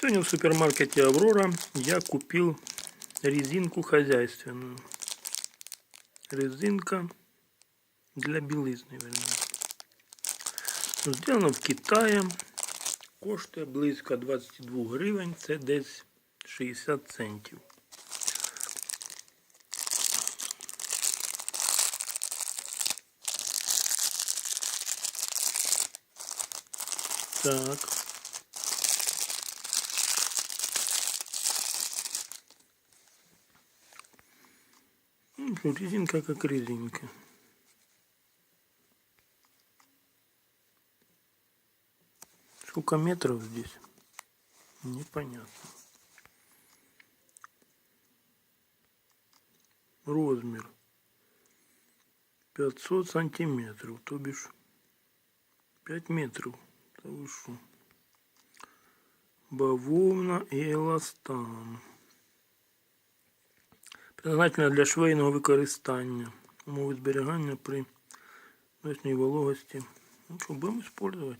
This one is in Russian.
Сегодня в супермаркете Аврора я купил резинку хозяйственную. Резинка для білизни, вернее. Ну, Сделано в Китаї. Коштує близько 22 гривень, це десь 60 центів. Так. Резинка как резинка. Сколько метров здесь? Непонятно. Размер 500 сантиметров, то бишь 5 метров. Що? Бавовна і еластан. Призначена для швейного використання. Умови зберігання при ночній вологості. Ну що, будемо використовувати.